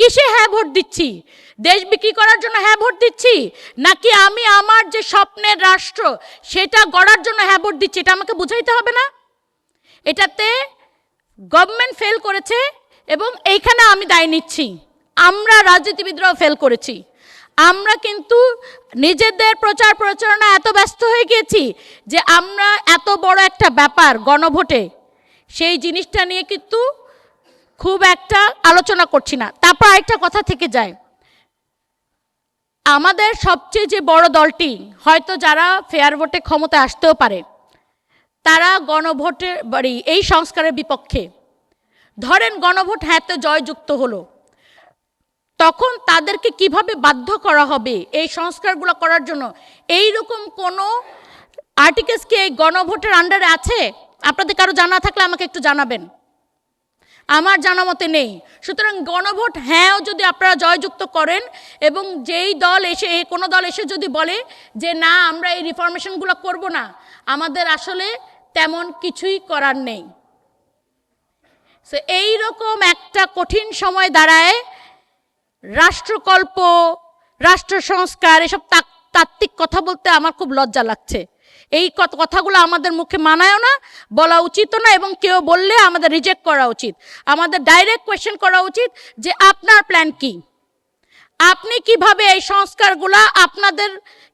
কিসে হ্যাঁ ভোট দিচ্ছি? দেশ বিক্রি করার জন্য হ্যাঁ ভোট দিচ্ছি? নাকি আমি আমার যে স্বপ্নের রাষ্ট্র, সেটা গড়ার জন্য হ্যাঁ ভোট দিচ্ছি? এটা আমাকে বুঝাইতে হবে না? এটাতে গভর্নমেন্ট ফেল করেছে এবং এইখানে আমি দায় নিচ্ছি। আমরা রাজনীতিবিদরাও ফেল করেছি। আমরা কিন্তু নিজেদের প্রচার প্রচারণা এত ব্যস্ত হয়ে গিয়েছি যে আমরা এত বড় একটা ব্যাপার গণভোটে, সেই জিনিসটা নিয়ে কিন্তু খুব একটা আলোচনা করছি না। তারপর আরেকটা কথা থেকে যায়। আমাদের সবচেয়ে যে বড় দলটি, হয়তো যারা ফেয়ার ভোটে ক্ষমতায় আসতেও পারে, তারা গণভোটের বাড়ি এই সংস্কারের বিপক্ষে। ধরেন গণভোট হ্যাঁতে জয়যুক্ত হলো। তখন তাদেরকে কীভাবে বাধ্য করা হবে এই সংস্কারগুলো করার জন্য? এই রকম কোনো আর্টিকেলস কি এই গণভোটের আন্ডারে আছে? আপনাদের কারও জানা থাকলে আমাকে একটু জানাবেন। আমার জানা মতে নেই। সুতরাং গণভোট হ্যাঁও যদি আপনারা জয়যুক্ত করেন এবং যেই দল এসে কোনো দল এসে যদি বলে যে না, আমরা এই রিফরমেশনগুলো করব না, আমাদের আসলে তেমন কিছুই করার নেই। সো এইরকম একটা কঠিন সময় দাঁড়ায়, রাষ্ট্রকল্প রাষ্ট্র সংস্কার এসব তাত্ত্বিক কথা বলতে আমার খুব লজ্জা লাগছে। এই কথাগুলো আমাদের মুখে মানায়ও না, বলা উচিত না এবং কেউ বললে আমাদের রিজেক্ট করা উচিত। আমাদের ডাইরেক্ট কোয়েশ্চেন করা উচিত যে আপনার প্ল্যান কি? আপনি কীভাবে এই সংস্কারগুলা আপনাদের,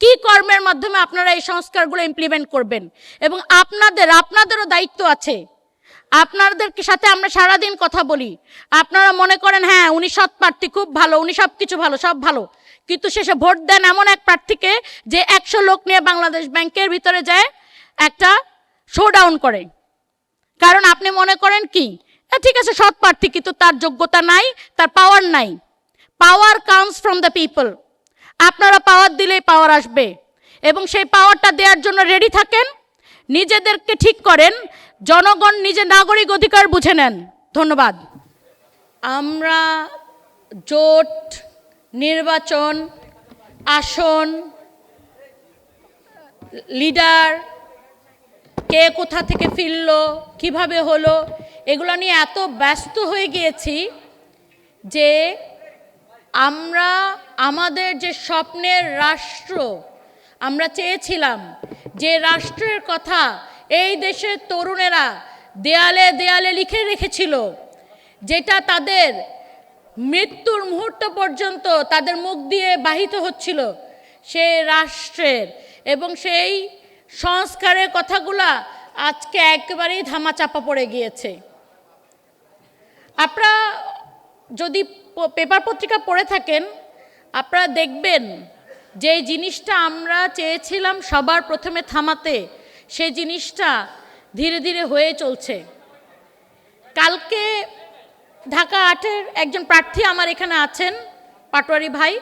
কি কর্মের মাধ্যমে আপনারা এই সংস্কারগুলো ইমপ্লিমেন্ট করবেন? এবং আপনাদের, আপনাদেরও দায়িত্ব আছে। আপনাদের সাথে আমরা সারাদিন কথা বলি? আপনারা মনে করেন হ্যাঁ উনি সৎ প্রার্থী, খুব ভালো, উনি সব কিছু ভালো, সব ভালো। কিন্তু শেষে ভোট দেন এমন এক প্রার্থীকে যে একশো লোক নিয়ে বাংলাদেশ ব্যাংকের ভিতরে যায় একটা শোডাউন করে। কারণ আপনি মনে করেন কি? ঠিক আছে, সৎ প্রার্থী, কিন্তু তার যোগ্যতা নাই, তার পাওয়ার নাই। Power comes from the people আপনারা পাওয়ার দিলেই পাওয়ার আসবে। এবং সেই পাওয়ারটা দেওয়ার জন্য রেডি থাকেন, নিজেদেরকে ঠিক করেন, জনগণ নিজের নাগরিক অধিকার বুঝে নেন। ধন্যবাদ। আমরা জোট নির্বাচন, আসন, লিডার, কে কোথা থেকে ফিরলো, কীভাবে হলো, এগুলো নিয়ে এত ব্যস্ত হয়ে গিয়েছি যে আমরা, আমাদের যে স্বপ্নের রাষ্ট্র, আমরা চেয়েছিলাম যে রাষ্ট্রের কথা এই দেশের তরুণেরা দেয়ালে দেয়ালে লিখে রেখেছিল, যেটা তাদের মৃত্যুর মুহূর্ত পর্যন্ত তাদের মুখ দিয়ে বাহিত হচ্ছিল সে রাষ্ট্রের এবং সেই সংস্কারের কথাগুলা আজকে একেবারেই ধামাচাপা পড়ে গিয়েছে। আপনারা যদি পেপার পত্রিকা পড়ে থাকেন, আপনারা দেখবেন যে জিনিসটা আমরা চেয়েছিলাম সবার প্রথমে থামাতে সেই জিনিসটা ধীরে ধীরে হয়ে চলছে। কালকে ঢাকা আটের একজন প্রার্থী আমার এখানে আছেন, পাটোয়ারি ভাই।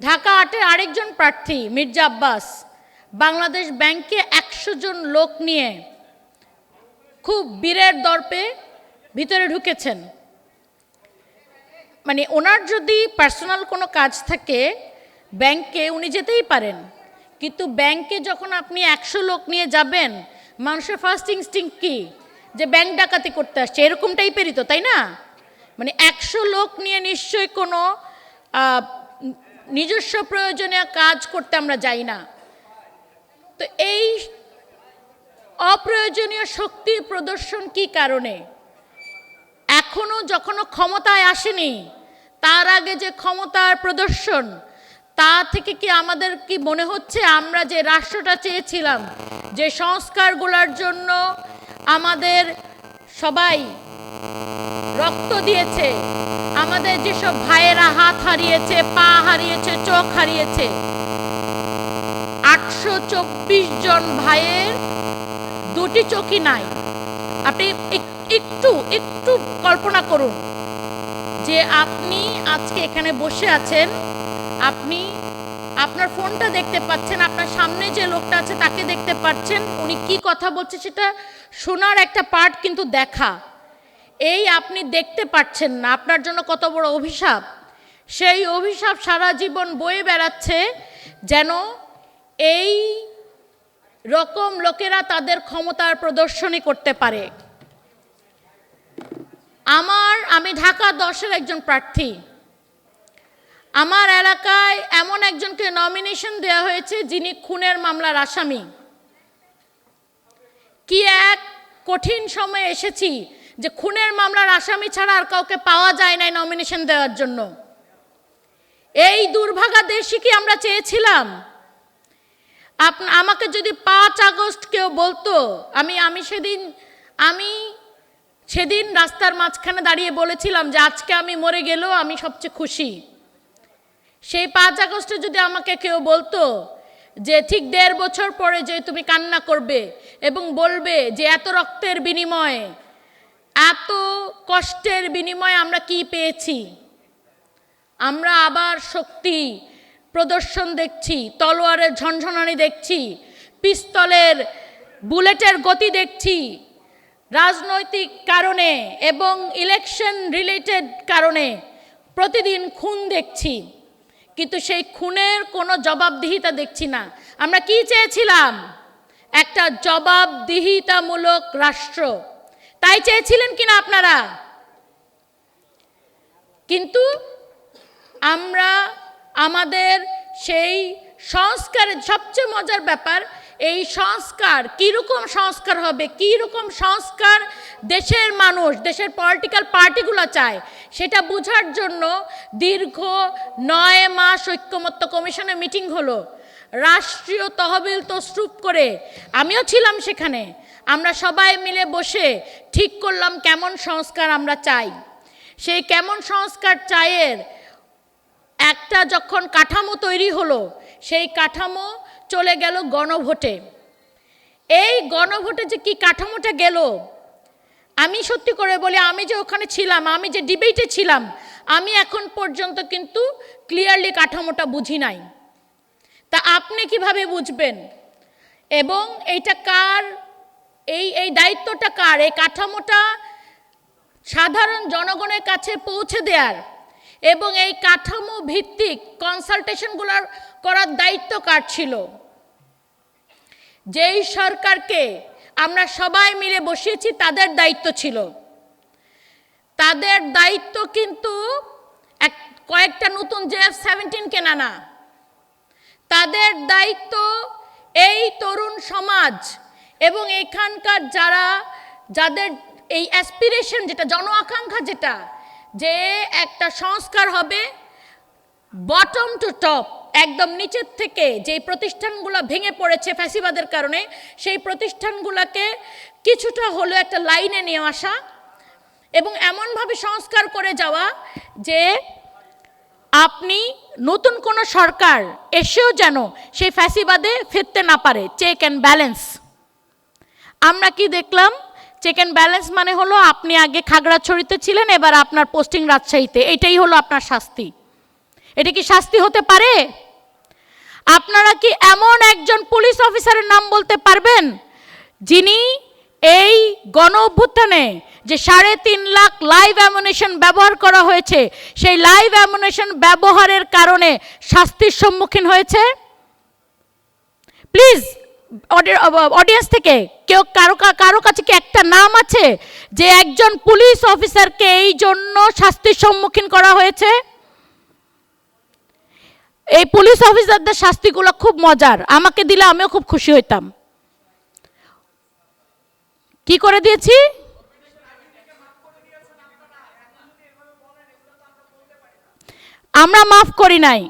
ঢাকা আটের আরেকজন প্রার্থী, মির্জা আব্বাস। বাংলাদেশ ব্যাংকে একশো জন লোক নিয়ে খুব বীরের দর্পে ভিতরে ঢুকেছেন। মানে ওনার যদি পার্সোনাল কোনো কাজ থাকে, ব্যাংকে উনি যেতেই পারেন। কিন্তু ব্যাংকে যখন আপনি একশো লোক নিয়ে যাবেন, মানুষের ফার্স্ট ইনস্টিং কি? যে ব্যাংক ডাকাতি করতে আসছে এরকম টাইপেরই তো তাই না? মানে একশো লোক নিয়ে নিশ্চয়ই কোনো নিজস্ব প্রয়োজনীয় কাজ করতে আমরা যাই না। তো এই অপ্রয়োজনীয় শক্তির প্রদর্শন কি কারণে? এখনও যখনও ক্ষমতায় আসেনি, তার আগে যে ক্ষমতার প্রদর্শন, তা থেকে কি আমাদের কি মনে হচ্ছে? আমরা যে রাষ্ট্রটা চেয়েছিলাম, যে সংস্কারগুলোর জন্য আমাদের সবাই রক্ত দিয়েছে, আমাদের যেসব ভাইয়েরা হাত হারিয়েছে, পা হারিয়েছে, চোখ হারিয়েছে, আটশো চব্বিশ জন ভাইয়ের দুটি চোখই নাই। আপনি এক- একটু একটু কল্পনা করুন যে আপনি আজকে এখানে বসে আছেন, আপনি আপনার ফোনটা দেখতে পাচ্ছেন, আপনার সামনে যে লোকটা আছে তাকে দেখতে পাচ্ছেন। উনি কি কথা বলছে সেটা শোনার একটা পার্ট কিন্তু দেখা। এই আপনি দেখতে পাচ্ছেন না, আপনার জন্য কত বড় অভিশাপ। সেই অভিশাপ সারা জীবন বয়ে বেড়াচ্ছে যেন এই রকম লোকেরা তাদের ক্ষমতার প্রদর্শনী করতে পারে। আমার, আমি ঢাকা দশের একজন প্রার্থী। আমার এলাকায় এমন একজনকে নমিনেশন দেওয়া হয়েছে যিনি খুনের মামলার আসামি। কি এক কঠিন সময়ে এসেছি যে খুনের মামলার আসামি ছাড়া আর কাউকে পাওয়া যায় নাই নমিনেশন দেওয়ার জন্য। এই দুর্ভাগা দেশই কি আমরা চেয়েছিলাম? আপ, আমাকে যদি পাঁচ আগস্ট কেউ বলতো, আমি আমি সেদিন আমি সেদিন রাস্তার মাঝখানে দাঁড়িয়ে বলেছিলাম যে আজকে আমি মরে গেলেও আমি সবচেয়ে খুশি। সেই পাঁচ আগস্টে যদি আমাকে কেউ বলতো যে ঠিক দেড় বছর পরে যে তুমি কান্না করবে এবং বলবে যে এত রক্তের বিনিময়ে, এত কষ্টের বিনিময়ে আমরা কি পেয়েছি? আমরা আবার শক্তি প্রদর্শন দেখছি, তলোয়ারের ঝনঝনানি দেখছি, পিস্তলের বুলেটের গতি দেখছি রাজনৈতিক কারণে এবং ইলেকশন রিলেটেড কারণে প্রতিদিন খুন দেখছি। কিন্তু সেই খুনের কোনো জবাবদিহিতা দেখছি না। আমরা কি চেয়েছিলাম? একটা জবাবদিহিতামূলক রাষ্ট্র। তাই চেয়েছিলেন কিনা আপনারা? কিন্তু আমরা, আমাদের সেই সংস্কারের সবচেয়ে মজার ব্যাপার, এই সংস্কার কীরকম সংস্কার হবে? কীরকম সংস্কার দেশের মানুষ, দেশের পলিটিক্যাল পার্টিগুলো চায়? সেটা বোঝার জন্য দীর্ঘ নয় মাস ঐক্যমত্য কমিশনের মিটিং হলো। রাষ্ট্রীয় তহবিল তসরুপ করে আমিও ছিলাম সেখানে। আমরা সবাই মিলে বসে ঠিক করলাম কেমন সংস্কার আমরা চাই। সেই কেমন সংস্কার চায়ের একটা যখন কাঠামো তৈরি হলো, সেই কাঠামো চলে গেল গণভোটে। এই গণভোটে যে কি কাঠামোটা গেল আমি সত্যি করে বলি, আমি যে ওখানে ছিলাম, আমি যে ডিবেটে ছিলাম, আমি এখন পর্যন্ত কিন্তু ক্লিয়ারলি কাঠামোটা বুঝি নাই। তা আপনি কীভাবে বুঝবেন? এবং এইটা কার, এই এই দায়িত্বটা কার? এই কাঠামোটা সাধারণ জনগণের কাছে পৌঁছে দেওয়ার এবং এই কাঠামো ভিত্তিক কনসালটেশনগুলোর করার দায়িত্ব কার ছিল? যেই সরকারকে আমরা সবাই মিলে বসিয়েছি, তাদের দায়িত্ব ছিল। তাদের দায়িত্ব কিন্তু এক, কয়েকটা নতুন জেএফ সেভেন্টিন কেনা না। তাদের দায়িত্ব এই তরুণ সমাজ এবং এখানকার যারা, যাদের এই অ্যাসপিরেশন যেটা, জন আকাঙ্ক্ষা যেটা, যে একটা সংস্কার হবে বটম টু টপ একদম নিচের থেকে যেই প্রতিষ্ঠানগুলো ভেঙে পড়েছে ফ্যাসিবাদের কারণে, সেই প্রতিষ্ঠানগুলোকে কিছুটা হলো একটা লাইনে নিয়ে আসা এবং এমনভাবে সংস্কার করে যাওয়া যে আপনি নতুন কোনো সরকার এসেও যেন সেই ফ্যাসিবাদে ফিরতে না পারে। চেক অ্যান্ড ব্যালেন্স আমরা কি দেখলাম? চেক অ্যান্ড ব্যালেন্স মানে হলো আপনি আগে খাগড়াছড়িতে ছিলেন, এবার আপনার পোস্টিং রাজশাহীতে। এটাই হলো আপনার শাস্তি। এটা কি শাস্তি হতে পারে? আপনারা কি এমন একজন পুলিশ অফিসারের নাম বলতে পারবেন? যিনি এই গণ অভ্যুত্থানে যে সাড়ে তিন লাখ লাইভ অ্যামুনেশন ব্যবহার করা হয়েছে, সেই লাইভ অ্যামুনেশন ব্যবহারের কারণে শাস্তির সম্মুখীন হয়েছে? প্লিজ অডিয়েন্স থেকে কেউ কারও কারও কাছে কি একটা নাম আছে যে একজন পুলিশ অফিসারকে এই জন্য শাস্তির সম্মুখীন করা হয়েছে? এই পুলিশ অফিসারদের শাস্তিগুলো খুব মজার। আমাকে দিলে আমিও খুব খুশি হইতাম। কি করে দিয়েছি? আমরা মাফ করি নাই।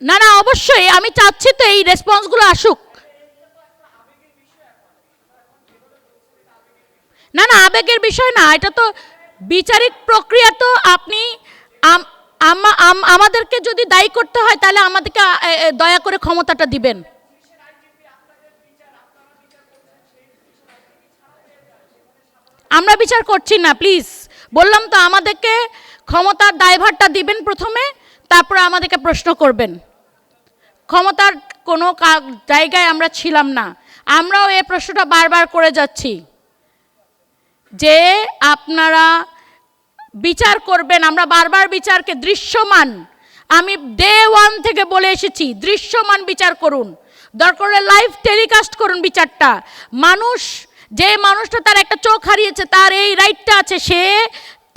না না, অবশ্যই, আমি চাচ্ছি তো এই রেসপন্সগুলো আসুক না না আবেগের বিষয় না, এটা তো বিচারিক প্রক্রিয়া তো আপনি আমা- আম- আমাদেরকে যদি দায়ী করতে হয়, তাহলে আমাদেরকে দয়া করে ক্ষমতাটা দিবেন। আমরা বিচার করছি না, প্লিজ। বললাম তো, আমাদেরকে ক্ষমতার দায়ভারটা দিবেন প্রথমে, তারপরে আমাদেরকে প্রশ্ন করবেন। ক্ষমতার কোনো জায়গায় আমরা ছিলাম না। আমরাও এ প্রশ্নটা বারবার করে যাচ্ছি। যে আপনারা বিচার করবেন, আমরা বারবার বিচারকে দৃশ্যমান। আমি ডে ওয়ান থেকে বলে এসেছি, দৃশ্যমান বিচার করুন। দরকার হলে লাইভ টেলিকাস্ট করুন বিচারটা। মানুষ, যে মানুষটা তার একটা চোখ হারিয়েছে, তার এই রাইটটা আছে, সে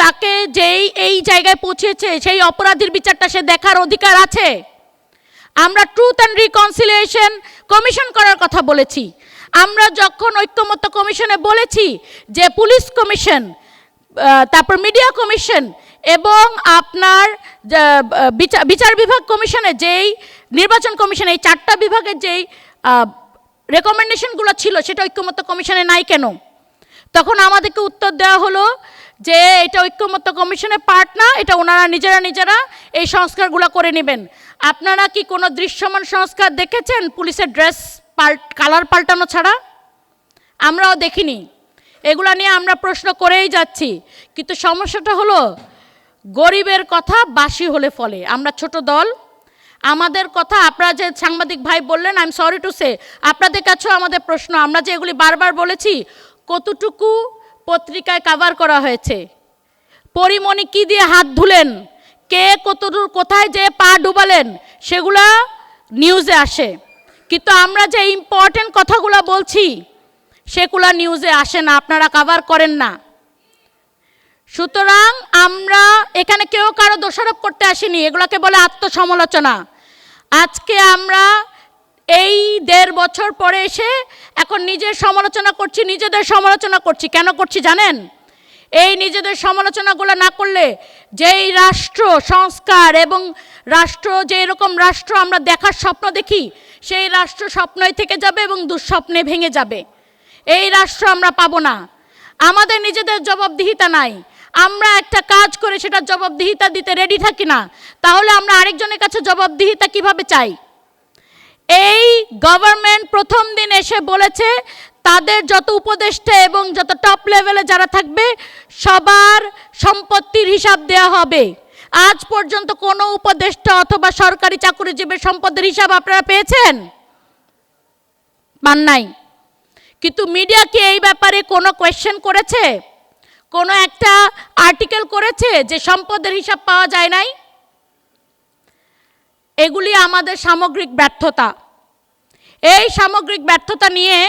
তাকে যেই, এই জায়গায় পৌঁছেছে, সেই অপরাধীর বিচারটা সে দেখার অধিকার আছে। আমরা ট্রুথ অ্যান্ড রিকনসিলিয়েশন কমিশন করার কথা বলেছি। আমরা যখন ঐক্যমত্য কমিশনে বলেছি যে পুলিশ কমিশন তারপর মিডিয়া কমিশন এবং আপনার বিচার বিভাগ কমিশনে যেই নির্বাচন কমিশনে, এই চারটা বিভাগের যেই রেকমেন্ডেশনগুলো ছিল, সেটা ঐক্যমত্য কমিশনে নাই কেন? তখন আমাদেরকে উত্তর দেওয়া হলো যে এটা ঐক্যমত্য কমিশনের পার্ট না, এটা ওনারা নিজেরা নিজেরা এই সংস্কারগুলো করে নেবেন। আপনারা কি কোনো দৃশ্যমান সংস্কার দেখেছেন? পুলিশের ড্রেস কালার পাল্টানো ছাড়া আমরাও দেখিনি। এগুলো নিয়ে আমরা প্রশ্ন করেই যাচ্ছি। কিন্তু সমস্যাটা হলো, গরিবের কথা বাসি হলে ফলে। আমরা ছোট দল, আমাদের কথা আপনারা যে সাংবাদিক ভাই বললেন I am sorry to say আপনাদের কাছেও আমাদের প্রশ্ন। আমরা যে এগুলি বারবার বলেছি, কতটুকু পত্রিকায় কাভার করা হয়েছে? পরিমণি কি দিয়ে হাত ধুলেন? কে কতদূর কোথায় যে পা ডুবালেন? সেগুলা নিউজে আসে। কিন্তু আমরা যে ইম্পর্টেন্ট কথাগুলো বলছি, সেগুলা নিউজে আসে না, আপনারা কাভার করেন না। সুতরাং আমরা এখানে কেউ কারও দোষারোপ করতে আসিনি, এগুলোকে বলে আত্মসমালোচনা। আজকে আমরা এই দেড় বছর পরে এসে এখন নিজের সমালোচনা করছি, নিজেদের সমালোচনা করছি, কেন করছি জানেন? এই নিজেদের সমালোচনাগুলো না করলে যেই রাষ্ট্র, সংস্কার এবং রাষ্ট্র যে এরকম রাষ্ট্র আমরা দেখার স্বপ্ন দেখি, সেই রাষ্ট্র স্বপ্নই থেকে যাবে এবং দুঃস্বপ্নে ভেঙে যাবে। এই রাষ্ট্র আমরা পাবো না। আমাদের নিজেদের জবাবদিহিতা নাই। আমরা একটা কাজ করে সেটা জবাবদিহিতা দিতে রেডি থাকি না। তাহলে আমরা আরেকজনের কাছে জবাবদিহিতা কীভাবে চাই? এই গভর্নমেন্ট প্রথম দিন এসে বলেছে তাদের যত উপদেষ্টা এবং যত টপ লেভেলে যারা থাকবে, সবার সম্পত্তির হিসাব দেওয়া হবে। আজ পর্যন্ত কোনো উপদেষ্টা অথবা সরকারি চাকরিজীবীর সম্পদের হিসাব আপনারা পেয়েছেন? পান নাই। কিন্তু মিডিয়া কি এই ব্যাপারে কোনো কোয়েশ্চেন করেছে? কোনো একটা আর্টিকেল করেছে যে সম্পদের হিসাব পাওয়া যায় নাই? এগুলি আমাদের সামগ্রিক ব্যর্থতা। এই সামগ্রিক ব্যর্থতা নিয়ে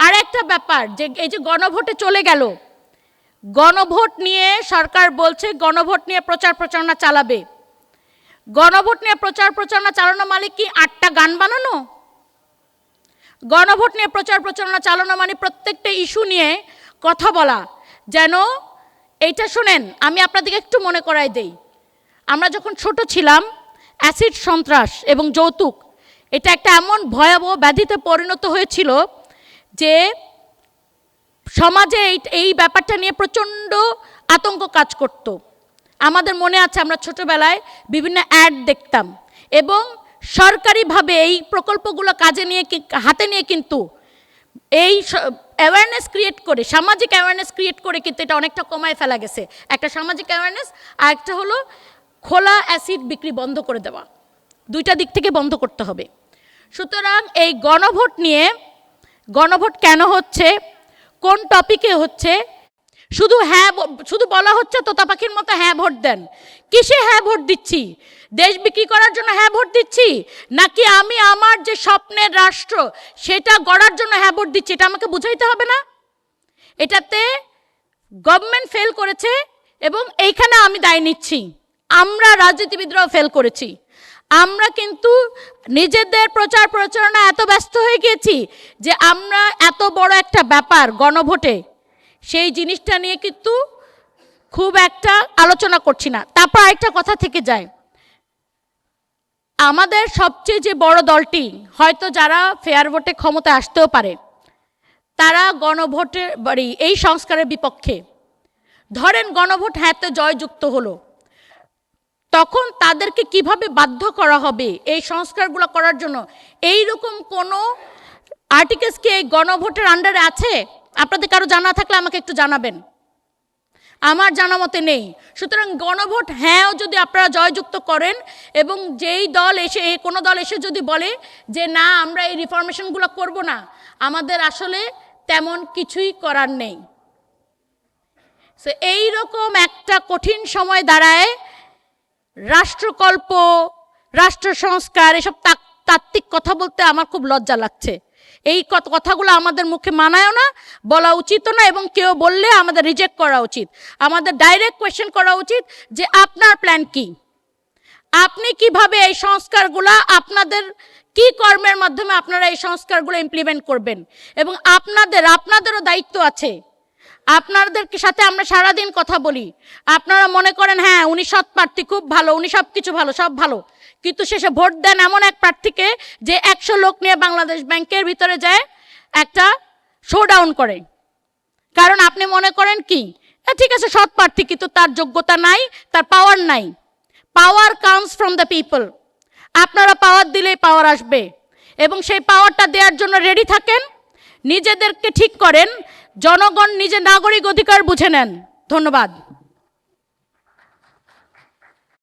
আরেকটা ব্যাপার যে এই যে গণভোটে চলে গেল, গণভোট নিয়ে সরকার বলছে গণভোট নিয়ে প্রচার প্রচারণা চালাবে। গণভোট নিয়ে প্রচার প্রচারণা চালানো মানে কি আটটা গান বানানো? গণভোট নিয়ে প্রচার প্রচারণা চালানো মানে প্রত্যেকটা ইস্যু নিয়ে কথা বলা। যেন এইটা শোনেন, আমি আপনাদেরকে একটু মনে করাই দেই। আমরা যখন ছোট ছিলাম, অ্যাসিড সন্ত্রাস এবং যৌতুক, এটা একটা এমন ভয়াবহ ব্যাধিতে পরিণত হয়েছিল যে সমাজে এই এই ব্যাপারটা নিয়ে প্রচণ্ড আতঙ্ক কাজ করত। আমাদের মনে আছে আমরা ছোটবেলায় বিভিন্ন অ্যাড দেখতাম এবং সরকারিভাবে এই প্রকল্পগুলো কাজে নিয়ে হাতে নিয়ে কিন্তু এই অ্যাওয়ারনেস ক্রিয়েট করে, সামাজিক অ্যাওয়ারনেস ক্রিয়েট করে কিন্তু এটা অনেকটা কমায় ফেলা গেছে। একটা সামাজিক অ্যাওয়ারনেস আর একটা হলো খোলা অ্যাসিড বিক্রি বন্ধ করে দেওয়া। দুইটা দিক থেকে বন্ধ করতে হবে। সুতরাং এই গণভোট নিয়ে গণভোট কেন হচ্ছে? কোন টপিকে হচ্ছে? শুধু হ্যাঁ শুধু বলা হচ্ছে তোতা পাখির মতো হ্যাঁ ভোট দেন। কিসে হ্যাঁ ভোট দিচ্ছি? দেশ বিক্রি করার জন্য হ্যাঁ ভোট দিচ্ছি? নাকি আমি আমার যে স্বপ্নের রাষ্ট্র, সেটা গড়ার জন্য হ্যাঁ ভোট দিচ্ছি? এটা আমাকে বুঝাইতে হবে না? এটাতে গভর্নমেন্ট ফেল করেছে এবং এইখানে আমি দায় নিচ্ছি। আমরা রাজনীতিবিদরাও ফেল করেছি। আমরা কিন্তু নিজেদের প্রচার প্রচারণা এত ব্যস্ত হয়ে গিয়েছি যে আমরা এত বড় একটা ব্যাপার গণভোটে, সেই জিনিসটা নিয়ে কিন্তু খুব একটা আলোচনা করছি না। তারপর আরেকটা কথা থেকে যায়। আমাদের সবচেয়ে যে বড় দলটি, হয়তো যারা ফেয়ার ভোটে ক্ষমতায় আসতেও পারে, তারা গণভোটের বাড়ি, এই সংস্কারের বিপক্ষে। ধরেন গণভোট হ্যাঁতে জয়যুক্ত হলো। তখন তাদেরকে কীভাবে বাধ্য করা হবে এই সংস্কারগুলো করার জন্য? এই রকম কোনো আর্টিকেলস কি এই গণভোটের আন্ডারে আছে? আপনাদের কারও জানা থাকলে আমাকে একটু জানাবেন। আমার জানা মতে নেই। সুতরাং গণভোট, হ্যাঁও যদি আপনারা জয়যুক্ত করেন এবং যেই দল এসে কোনো দল এসে যদি বলে যে, না, আমরা এই রিফরমেশনগুলো করব না। আমাদের আসলে তেমন কিছুই করার নেই। সো এইরকম একটা কঠিন সময় দাঁড়ায় রাষ্ট্রকল্প রাষ্ট্র সংস্কার এসব তাত্ত্বিক কথা বলতে আমার খুব লজ্জা লাগছে। এই কথাগুলো আমাদের মুখে মানায়ও না, বলা উচিত না এবং কেউ বললে আমাদের রিজেক্ট করা উচিত। আমাদের ডাইরেক্ট কোয়েশ্চেন করা উচিত যে আপনার প্ল্যান কি? আপনি কীভাবে এই সংস্কারগুলো আপনাদের, কি কর্মের মাধ্যমে আপনারা এই সংস্কারগুলো ইমপ্লিমেন্ট করবেন? এবং আপনাদের, আপনাদেরও দায়িত্ব আছে। আপনাদের সাথে আমরা সারাদিন কথা বলি। আপনারা মনে করেন হ্যাঁ উনি সৎ প্রার্থী খুব ভালো উনি সব কিছু ভালো সব ভালো। কিন্তু শেষে ভোট দেন এমন এক প্রার্থীকে যে একশো লোক নিয়ে বাংলাদেশ ব্যাংকের ভিতরে যায় একটা শোডাউন করে। কারণ আপনি মনে করেন কি? "এ, ঠিক আছে সৎ প্রার্থী কিন্তু তার যোগ্যতা নাই তার পাওয়ার নাই। Power comes from the people আপনারা পাওয়ার দিলেই পাওয়ার আসবে। এবং সেই পাওয়ারটা দেওয়ার জন্য রেডি থাকেন নিজেদেরকে ঠিক করেন জনগণ নিজে নাগরিক অধিকার বুঝে নেন। ধন্যবাদ।